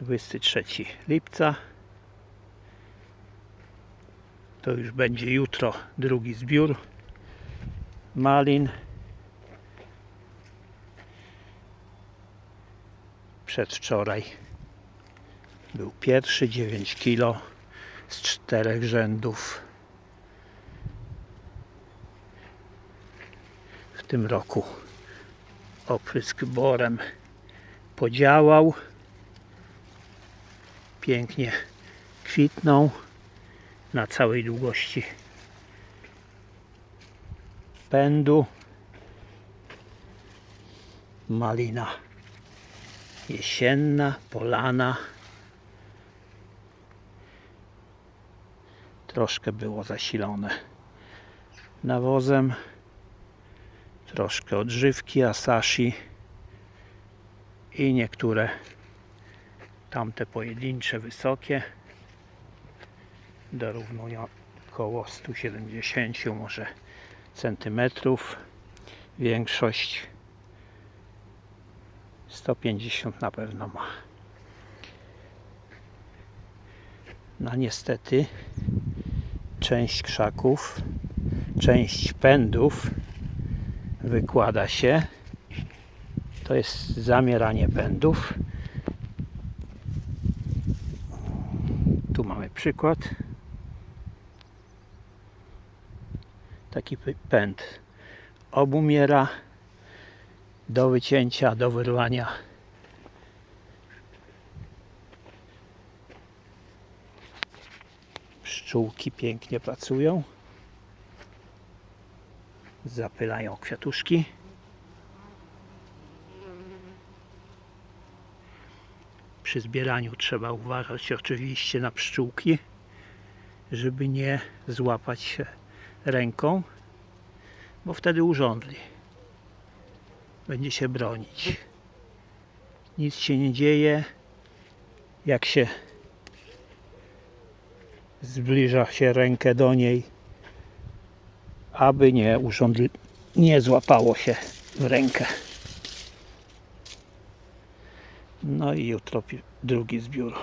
23 lipca. To już będzie jutro drugi zbiór malin. Przedwczoraj był pierwszy 9 kilo z czterech rzędów. W tym roku oprysk borem podziałał. Pięknie kwitną na całej długości pędu. Malina jesienna, polana. Troszkę było zasilone nawozem. Troszkę odżywki Asashi i niektóre tamte pojedyncze wysokie dorównują około 170 może centymetrów. Większość 150 na pewno ma. No niestety część krzaków część pędów wykłada się. To jest zamieranie pędów tu mamy przykład. Taki pęd. Obumiera do wycięcia, do wyrwania. Pszczółki pięknie pracują. Zapylają kwiatuszki przy zbieraniu trzeba uważać oczywiście na pszczółki żeby nie złapać się ręką bo wtedy urządli. Będzie się bronić. Nic się nie dzieje. Jak się zbliża się rękę do niej aby nie urządli nie złapało się w rękę no i jutro drugi zbiór